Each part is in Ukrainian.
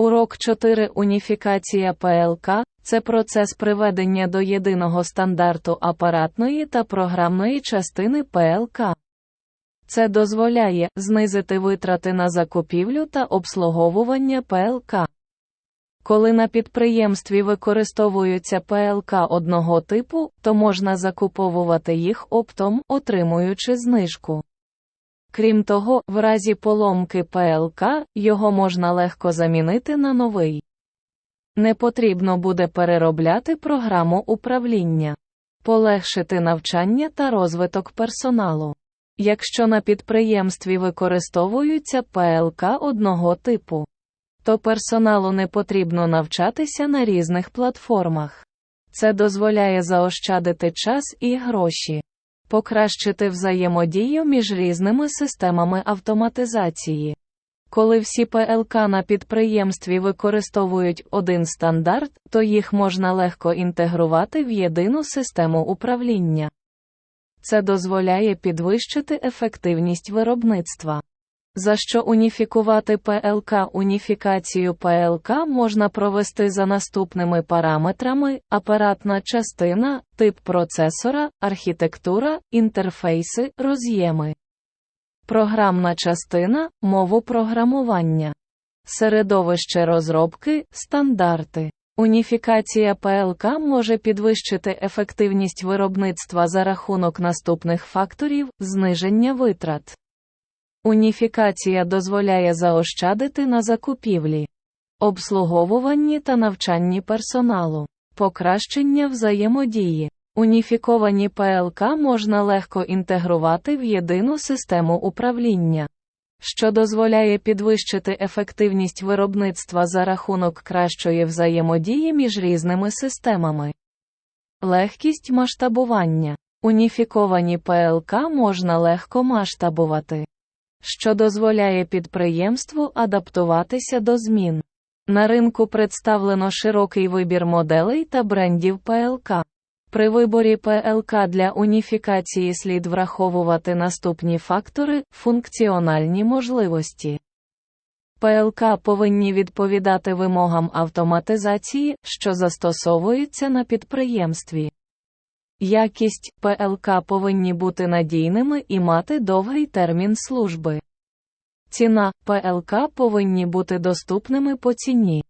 Урок 4 Уніфікація ПЛК це процес приведення до єдиного стандарту апаратної та програмної частини ПЛК. Це дозволяє знизити витрати на закупівлю та обслуговування ПЛК. Коли на підприємстві використовуються ПЛК одного типу, то можна закуповувати їх оптом, отримуючи знижку. Крім того, в разі поломки ПЛК його можна легко замінити на новий. Не потрібно буде переробляти програму управління, полегшити навчання та розвиток персоналу. Якщо на підприємстві використовуються ПЛК одного типу, то персоналу не потрібно навчатися на різних платформах. Це дозволяє заощадити час і гроші, покращити взаємодію між різними системами автоматизації. Коли всі ПЛК на підприємстві використовують один стандарт, то їх можна легко інтегрувати в єдину систему управління. Це дозволяє підвищити ефективність виробництва. За що уніфікувати ПЛК Уніфікацію ПЛК можна провести за наступними параметрами: апаратна частина, тип процесора, архітектура, інтерфейси, роз'єми, програмна частина, мову програмування, середовище розробки, стандарти. Уніфікація ПЛК може підвищити ефективність виробництва за рахунок наступних факторів зниження витрат. Уніфікація дозволяє заощадити на закупівлі, обслуговуванні та навчанні персоналу, покращення взаємодії. Уніфіковані ПЛК можна легко інтегрувати в єдину систему управління, що дозволяє підвищити ефективність виробництва за рахунок кращої взаємодії між різними системами. Легкість масштабування. Уніфіковані ПЛК можна легко масштабувати що дозволяє підприємству адаптуватися до змін. На ринку представлено широкий вибір моделей та брендів ПЛК. При виборі ПЛК для уніфікації слід враховувати наступні фактори функціональні можливості. ПЛК повинні відповідати вимогам автоматизації, що застосовуються на підприємстві. Якість ПЛК повинні бути надійними і мати довгий термін служби. Ціна ПЛК повинні бути доступними по ціні.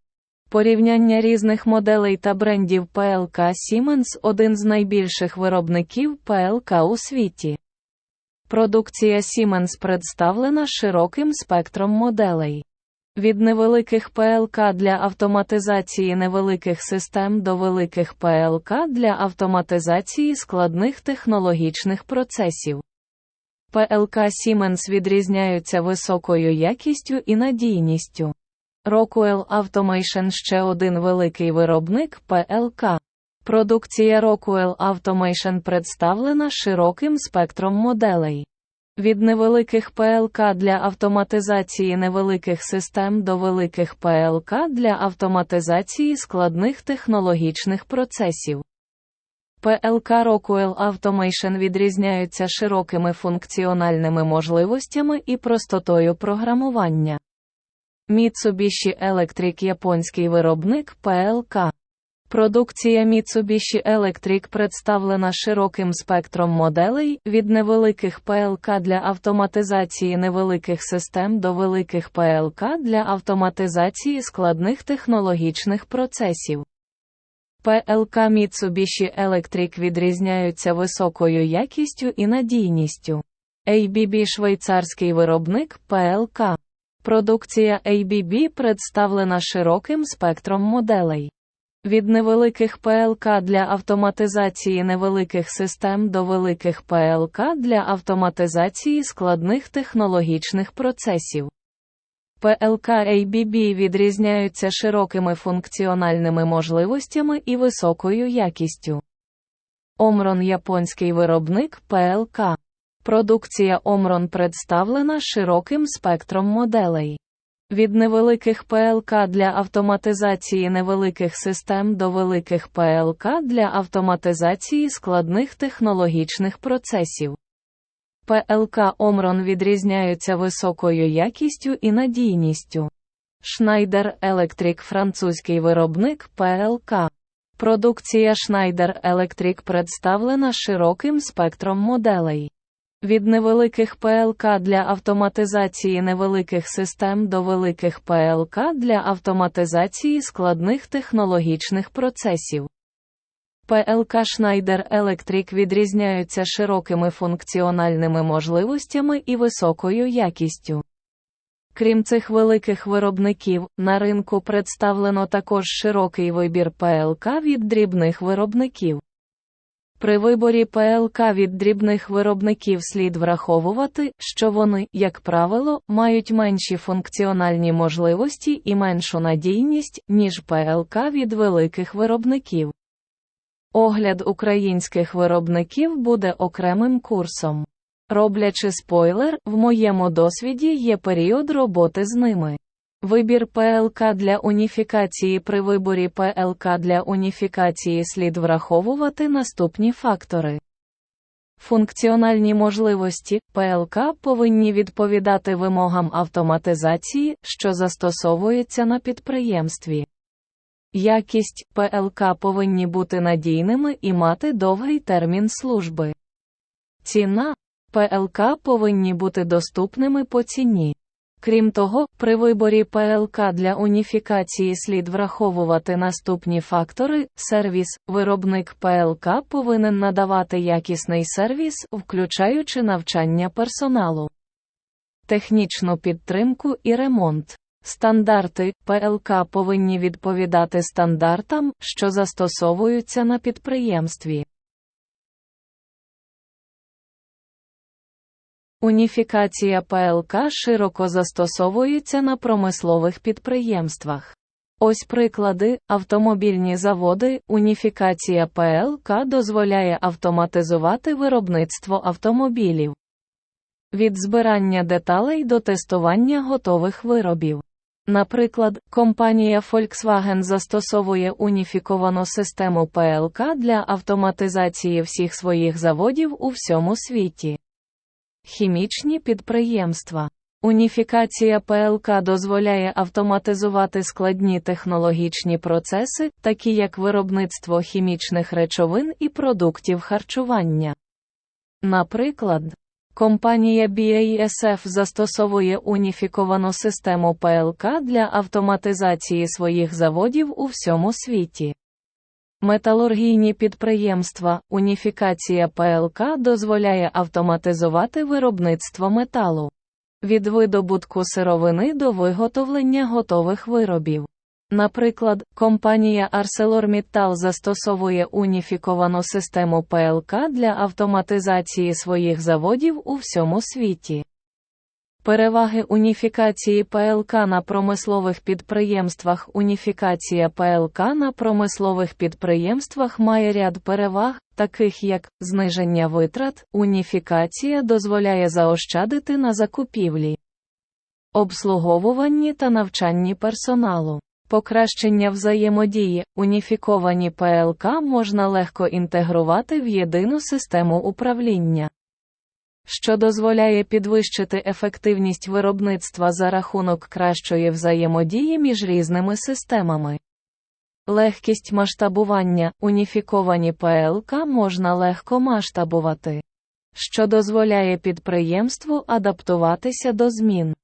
Порівняння різних моделей та брендів ПЛК Siemens – один з найбільших виробників ПЛК у світі. Продукція Siemens представлена широким спектром моделей. Від невеликих ПЛК для автоматизації невеликих систем до великих ПЛК для автоматизації складних технологічних процесів. ПЛК Siemens відрізняються високою якістю і надійністю. Rockwell Automation ще один великий виробник ПЛК. Продукція Rockwell Automation представлена широким спектром моделей. Від невеликих ПЛК для автоматизації невеликих систем до великих ПЛК для автоматизації складних технологічних процесів. ПЛК Rockwell Automation відрізняються широкими функціональними можливостями і простотою програмування. Mitsubishi Electric японський виробник ПЛК. Продукція Mitsubishi Electric представлена широким спектром моделей від невеликих ПЛК для автоматизації невеликих систем до великих ПЛК для автоматизації складних технологічних процесів. ПЛК Mitsubishi Electric відрізняються високою якістю і надійністю. ABB швейцарський виробник ПЛК. Продукція ABB представлена широким спектром моделей. Від невеликих ПЛК для автоматизації невеликих систем до великих ПЛК для автоматизації складних технологічних процесів. ПЛК ABB відрізняються широкими функціональними можливостями і високою якістю. Омрон японський виробник ПЛК. Продукція Омрон представлена широким спектром моделей. Від невеликих ПЛК для автоматизації невеликих систем до великих ПЛК для автоматизації складних технологічних процесів. ПЛК Омрон відрізняються високою якістю і надійністю. Schneider Electric французький виробник ПЛК. Продукція Schneider Electric представлена широким спектром моделей. Від невеликих ПЛК для автоматизації невеликих систем до великих ПЛК для автоматизації складних технологічних процесів. ПЛК Schneider Electric відрізняються широкими функціональними можливостями і високою якістю. Крім цих великих виробників, на ринку представлено також широкий вибір ПЛК від дрібних виробників. При виборі ПЛК від дрібних виробників слід враховувати, що вони, як правило, мають менші функціональні можливості і меншу надійність, ніж ПЛК від великих виробників. Огляд українських виробників буде окремим курсом. Роблячи спойлер, в моєму досвіді є період роботи з ними. Вибір ПЛК для уніфікації При виборі ПЛК для уніфікації слід враховувати наступні фактори. Функціональні можливості ПЛК повинні відповідати вимогам автоматизації, що застосовується на підприємстві. Якість ПЛК повинні бути надійними і мати довгий термін служби. Ціна ПЛК повинні бути доступними по ціні. Крім того, при виборі ПЛК для уніфікації слід враховувати наступні фактори: сервіс, виробник ПЛК повинен надавати якісний сервіс, включаючи навчання персоналу, технічну підтримку і ремонт. Стандарти ПЛК повинні відповідати стандартам, що застосовуються на підприємстві. Уніфікація ПЛК широко застосовується на промислових підприємствах. Ось приклади: автомобільні заводи. Уніфікація ПЛК дозволяє автоматизувати виробництво автомобілів від збирання деталей до тестування готових виробів. Наприклад, компанія Volkswagen застосовує уніфіковану систему ПЛК для автоматизації всіх своїх заводів у всьому світі. Хімічні підприємства. Уніфікація ПЛК дозволяє автоматизувати складні технологічні процеси, такі як виробництво хімічних речовин і продуктів харчування. Наприклад, компанія BASF застосовує уніфіковану систему ПЛК для автоматизації своїх заводів у всьому світі. Металургійні підприємства, уніфікація ПЛК дозволяє автоматизувати виробництво металу від видобутку сировини до виготовлення готових виробів. Наприклад, компанія ArcelorMittal застосовує уніфіковану систему ПЛК для автоматизації своїх заводів у всьому світі. Переваги уніфікації ПЛК на промислових підприємствах. Уніфікація ПЛК на промислових підприємствах має ряд переваг, таких як зниження витрат, уніфікація дозволяє заощадити на закупівлі, обслуговуванні та навчанні персоналу. Покращення взаємодії, уніфіковані ПЛК можна легко інтегрувати в єдину систему управління що дозволяє підвищити ефективність виробництва за рахунок кращої взаємодії між різними системами. Легкість масштабування уніфіковані ПЛК можна легко масштабувати, що дозволяє підприємству адаптуватися до змін.